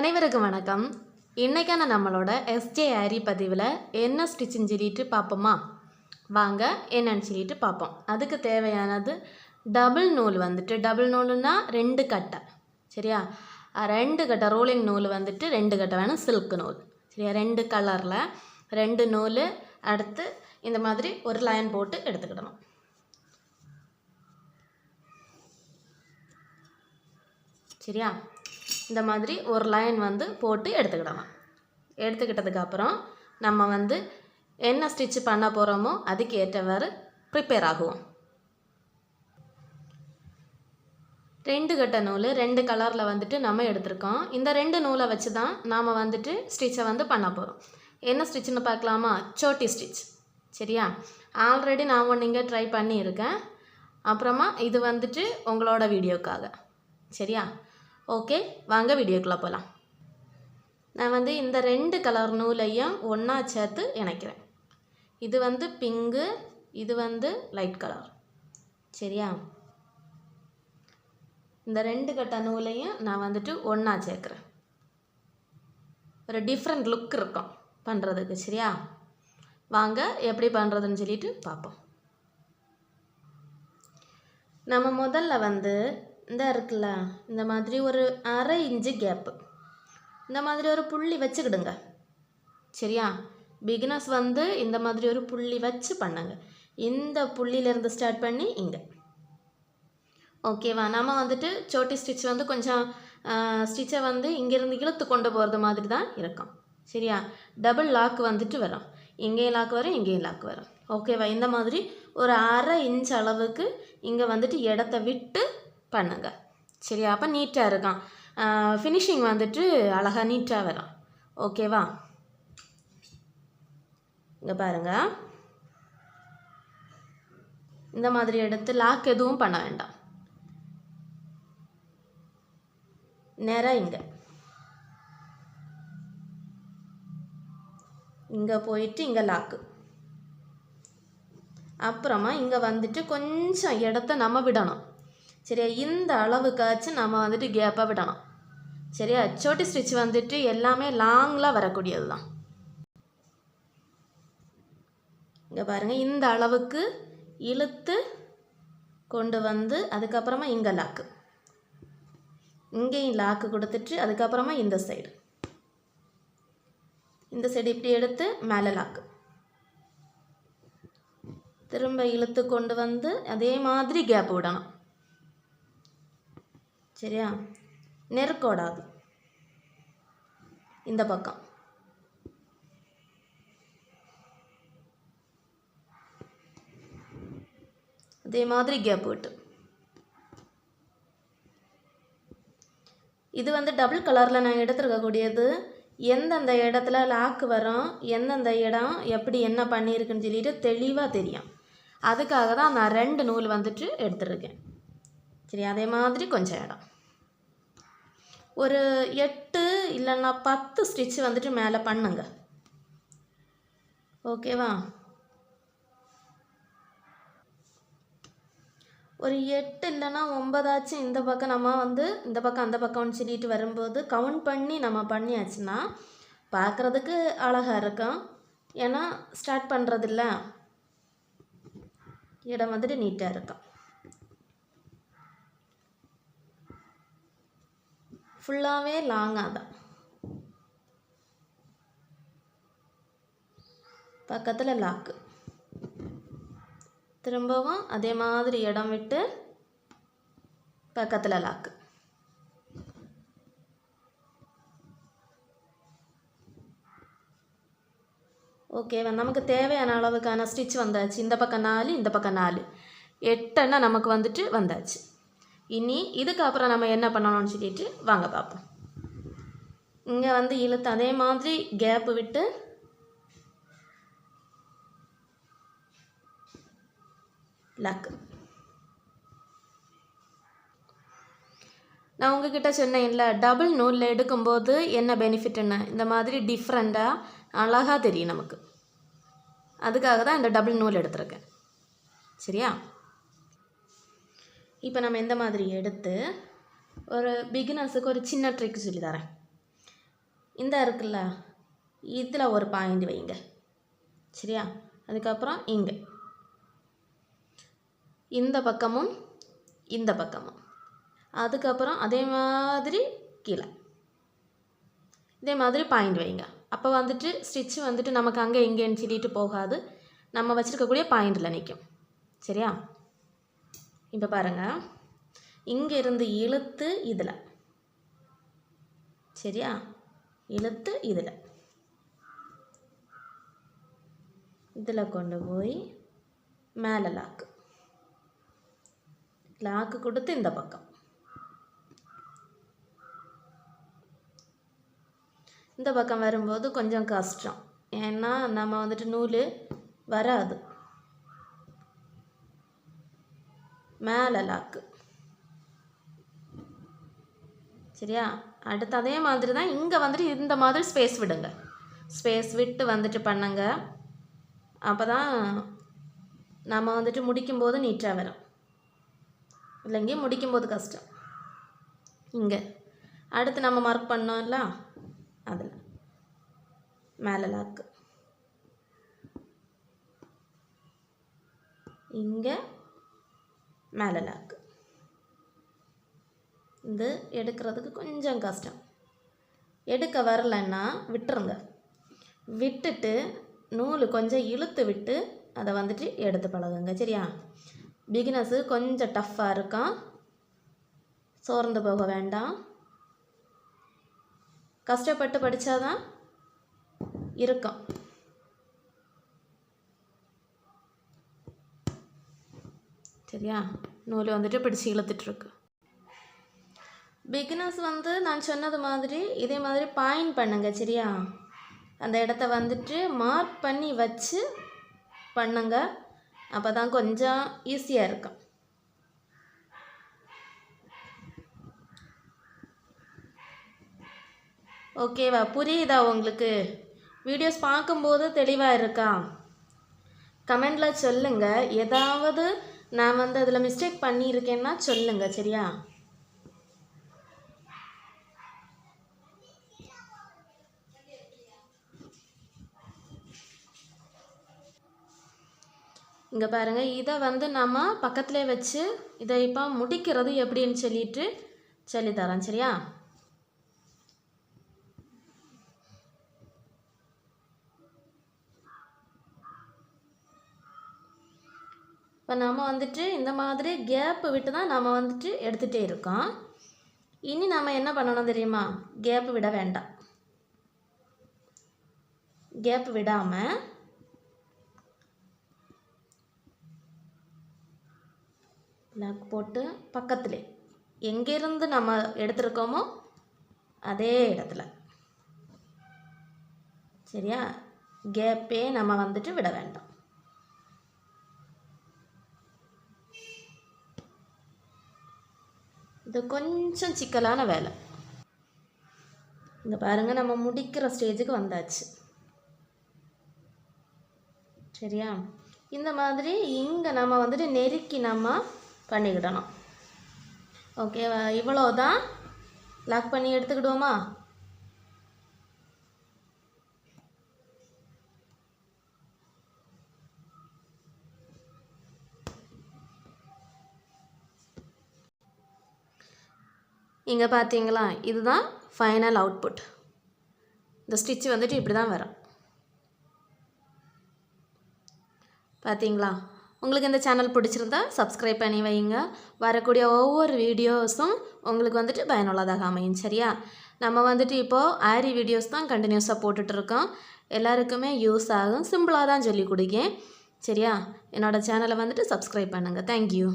அனைவருக்கும் வணக்கம். இன்றைக்கான நம்மளோட எஸ்ஜே ஆரி பதிவில் என்ன ஸ்டிச்சிங் சொல்லிட்டு பார்ப்போமா? வாங்க என்னன்னு சொல்லிட்டு பார்ப்போம். அதுக்கு தேவையானது டபுள் நூல் வந்துட்டு டபுள் நூலுன்னா ரெண்டு கட்டை சரியா? ரெண்டு கட்டை ரோலிங் நூல் வந்துட்டு ரெண்டு கட்டை வேணும் சில்க் நூல் சரியா? ரெண்டு கலரில் ரெண்டு நூல் அடுத்து இந்த மாதிரி ஒரு லைன் போட்டு எடுத்துக்கிடணும். சரியா? இந்த மாதிரி ஒரு லைன் வந்து போட்டு எடுத்துக்கிடலாம். எடுத்துக்கிட்டதுக்கு அப்புறம் நம்ம வந்து என்ன ஸ்டிச் பண்ண போகிறோமோ அதுக்கு ஏற்றவாறு ப்ரிப்பேர் ஆகுவோம். ரெண்டு கட்ட நூல் ரெண்டு கலரில் வந்துட்டு நம்ம எடுத்திருக்கோம். இந்த ரெண்டு நூலை வச்சு தான் நாம் வந்துட்டு ஸ்டிச்சை வந்து பண்ண போகிறோம் என்ன ஸ்டிச்சுன்னு பார்க்கலாமா? சோட்டி ஸ்டிச் சரியா? ஆல்ரெடி நான் ஒன்று இங்கே ட்ரை பண்ணியிருக்கேன். அப்புறமா இது வந்துட்டு உங்களோட வீடியோக்காக சரியா? ஓகே வாங்க வீடியோக்குள்ளே போகலாம் நான் வந்து இந்த ரெண்டு கலர் நூலையும் ஒன்றா சேர்த்து இணைக்கிறேன். இது வந்து பிங்கு இது வந்து லைட் கலர். சரியா? இந்த ரெண்டு கட்ட நூலையும் நான் வந்துட்டு ஒன்றா சேர்க்குறேன். ஒரு டிஃப்ரெண்ட் லுக் இருக்கும் பண்ணுறதுக்கு சரியா? வாங்க எப்படி பண்ணுறதுன்னு சொல்லிட்டு பார்ப்போம். நம்ம முதல்ல வந்து இந்த இருக்குல்ல இந்த மாதிரி ஒரு அரை இன்ச்சு கேப்பு இந்த மாதிரி ஒரு புள்ளி வச்சுக்கிடுங்க. சரியா? பிகினர்ஸ் வந்து இந்த மாதிரி ஒரு புள்ளி வச்சு பண்ணுங்க. இந்த புள்ளியிலேருந்து ஸ்டார்ட் பண்ணி இங்கே. ஓகேவா? நம்ம வந்துட்டு சோட்டி ஸ்டிச் வந்து கொஞ்சம் ஸ்டிச்சை வந்து இங்கேருந்து இழுத்து கொண்டு போகிறது மாதிரி தான் இருக்கும். சரியா? டபுள் லாக் வந்துட்டு வரும். இங்கேயும் லாக் வரும் இங்கேயும் லாக் வரும். ஓகேவா? இந்த மாதிரி ஒரு அரை இன்ச் அளவுக்கு இங்கே வந்துட்டு இடத்த விட்டு பண்ணுங்கள் சரியா? அப்போ நீட்டாக இருக்கான். ஃபினிஷிங் வந்துட்டு அழகாக நீட்டாக வரும் ஓகேவா இங்கே பாருங்கள் இந்த மாதிரி எடுத்து லாக் எதுவும் பண்ண வேண்டாம். நேராக இங்கே. இங்கே போயிட்டு இங்கே லாக்கு அப்புறமா இங்கே வந்துட்டு கொஞ்சம் இடத்த நம்ம விடணும். சரியா? இந்த அளவுக்காச்சும் நம்ம வந்துட்டு கேப்பாக விடணும் சரியா? சோட்டி ஸ்டிச் வந்துட்டு எல்லாமே லாங்கில் வரக்கூடியது தான் இங்கே பாருங்கள் இந்த அளவுக்கு இழுத்து கொண்டு வந்து அதுக்கப்புறமா இங்கே லாக்கு இங்கேயும் லாக்கு கொடுத்துட்டு அதுக்கப்புறமா இந்த சைடு இந்த சைடு இப்படி எடுத்து மேலே லாக்கு திரும்ப இழுத்து கொண்டு வந்து அதே மாதிரி கேப் விடணும். சரியா? நெருக்கோடாது இந்த பக்கம். அதே மாதிரி கேப் விட்டு. இது வந்து டபுள் கலரில் நான் எடுத்துருக்கக்கூடியது. எந்தெந்த இடத்துல லாக்கு வரும் எந்தெந்த இடம் எப்படி என்ன பண்ணியிருக்குன்னு சொல்லிட்டு தெளிவாக தெரியும். அதுக்காக தான் நான் ரெண்டு நூல் வந்துட்டு எடுத்துருக்கேன். சரி அதே மாதிரி கொஞ்சம் இடம். ஒரு எட்டு இல்லைன்னா பத்து ஸ்டிச் வந்துட்டு மேலே பண்ணுங்க. ஓகேவா ஒரு எட்டு இல்லைன்னா ஒன்பதாச்சும் இந்த பக்கம் நம்ம வந்து இந்த பக்கம் அந்த பக்கம்னு சொல்லிட்டு வரும்போது கவுண்ட் பண்ணி நம்ம பண்ணியாச்சுன்னா பார்க்குறதுக்கு அழகாக இருக்கும். ஏன்னா ஸ்டார்ட் பண்ணுறதில்ல இடம் வந்துட்டு நீட்டாக இருக்கும். ஃபுல்லாகவே லாங்காக தான் பக்கத்தில் லாக்கு திரும்பவும் அதே மாதிரி இடம் விட்டு பக்கத்தில் லாக்கு ஓகேவா நமக்கு தேவையான அளவுக்கான ஸ்டிச் வந்தாச்சு. இந்த பக்கம் நாலு இந்த பக்கம் நாலு. எட்டெண்ணா நமக்கு வந்துட்டு வந்தாச்சு. இனி இதுக்கப்புறம் நம்ம என்ன பண்ணணும்னு சொல்லிட்டு வாங்க பார்ப்போம். இங்கே வந்து இழுத்து அதே மாதிரி கேப்பு விட்டு லக்கு நான் உங்ககிட்ட சொன்னேன்ல டபுள் நூலில் எடுக்கும்போது என்ன பெனிஃபிட் என்ன? இந்த மாதிரி டிஃப்ரெண்ட்டாக அழகாக தெரியும் நமக்கு. அதுக்காக தான் இந்த டபுள் நூல் எடுத்திருக்கேன். சரியா? இப்போ நம்ம எந்த மாதிரி எடுத்து ஒரு பிகினர்ஸுக்கு ஒரு சின்ன ட்ரிக் சொல்லி தரேன் இந்த இருக்குல்ல இதில் ஒரு பாயிண்ட் வைங்க. சரியா? அதுக்கப்புறம் இங்கே. இந்த பக்கமும் இந்த பக்கமும். அதுக்கப்புறம் அதே மாதிரி கீழே. இதே மாதிரி பாயிண்ட் வைங்க. அப்போ வந்துட்டு ஸ்டிச்சு வந்துட்டு நமக்கு அங்கே இங்கேன்னு சொல்லிட்டு போகாது. நம்ம வச்சுருக்கக்கூடிய பாயிண்டில் நிற்கும் சரியா? இப்போ பாருங்கள் இங்கே இருந்து இழுத்து இதில். சரியா? இழுத்து இதில். இதில் கொண்டு போய் மேலே லாக்கு லாக்கு கொடுத்து இந்த பக்கம். இந்த பக்கம் வரும்போது கொஞ்சம் கஷ்டம். ஏன்னா நம்ம வந்துட்டு நூல் வராது. மேலே லாக்கு சரியா? அடுத்து அதே மாதிரி தான் இங்கே வந்துட்டு இந்த மாதிரி ஸ்பேஸ் விடுங்க. ஸ்பேஸ் விட்டு வந்துட்டு பண்ணுங்க. அப்போ தான் நம்ம வந்துட்டு முடிக்கும்போது நீட்டாக வரும். இல்லைங்க முடிக்கும்போது கஷ்டம். இங்கே. அடுத்து நம்ம மார்க் பண்ணோம்ல? அதில். மேலே லாக்கு இங்கே. மேலே லாக்கு இது எடுக்கிறதுக்கு கொஞ்சம் கஷ்டம். எடுக்க வரலைன்னா விட்டுருங்க. விட்டுட்டு நூல் கொஞ்சம் இழுத்து விட்டு அதை வந்துட்டு எடுத்து பழகுங்க சரியா? பிகினஸு கொஞ்சம் டஃப்பாக இருக்கும் சோர்ந்து போக வேண்டாம். கஷ்டப்பட்டு படித்தாதான் இருக்கும் சரியா? நூல் வந்துட்டு பிடிச்சி இழுத்துட்ருக்கு. பிகினர்ஸ் வந்து நான் சொன்னது மாதிரி இதே மாதிரி பாயிண்ட் பண்ணுங்க சரியா? அந்த இடத்த வந்துட்டு மார்க் பண்ணி வச்சு பண்ணுங்க. அப்போ தான் கொஞ்சம் ஈஸியாக இருக்கும். ஓகேவா புரியுதா உங்களுக்கு? வீடியோஸ் பார்க்கும்போது தெளிவாக இருக்கா? கமெண்டில் சொல்லுங்கள் ஏதாவது நான் வந்து அதில் மிஸ்டேக் பண்ணியிருக்கேன்னா சொல்லுங்கள் சரியா? இங்கே பாருங்கள் இதை வந்து நம்ம பக்கத்துலேயே வச்சு இதை இப்போ முடிக்கிறது எப்படின்னு சொல்லிட்டு சொல்லித்தரேன் சரியா? இப்போ நம்ம வந்துட்டு இந்த மாதிரி கேப்பு விட்டு தான் நம்ம வந்துட்டு எடுத்துகிட்டே இருக்கோம். இனி நம்ம என்ன பண்ணணும் தெரியுமா? கேப்பு விட வேண்டாம். கேப் விடாமல் லாக் போட்டு பக்கத்தில் எங்கேருந்து நம்ம எடுத்துருக்கோமோ அதே இடத்துல. சரியா? கேப்பே நம்ம வந்துட்டு விட வேண்டாம். இது கொஞ்சம் சிக்கலான வேலை. இங்கே பாருங்கள் நம்ம முடிக்கிற ஸ்டேஜுக்கு வந்தாச்சு. சரியா? இந்த மாதிரி இங்கே நம்ம வந்துட்டு நெருக்கி நம்ம பண்ணிக்கிடணும். ஓகேவா? இவ்வளோ தான் லாக் பண்ணி எடுத்துக்கிடுவோமா? இங்கே பார்த்தீங்களா இதுதான் ஃபைனல் அவுட்புட் இந்த ஸ்டிச் வந்துட்டு இப்படி தான் வரும். பார்த்தீங்களா உங்களுக்கு இந்த சேனல் பிடிச்சிருந்தா சப்ஸ்கிரைப் பண்ணி வைங்க. வரக்கூடிய ஒவ்வொரு வீடியோஸும் உங்களுக்கு வந்துட்டு பயனுள்ளதாக அமையும் சரியா? நம்ம வந்துட்டு இப்போது ஆரி வீடியோஸ் தான் கண்டினியூஸாக போட்டுட்ருக்கோம் எல்லாருக்குமே யூஸ் ஆகும். சிம்பிளாக தான் சொல்லி கொடுக்கேன் சரியா? என்னோடய சேனலை வந்துட்டு சப்ஸ்கிரைப் பண்ணுங்கள் தேங்க்யூ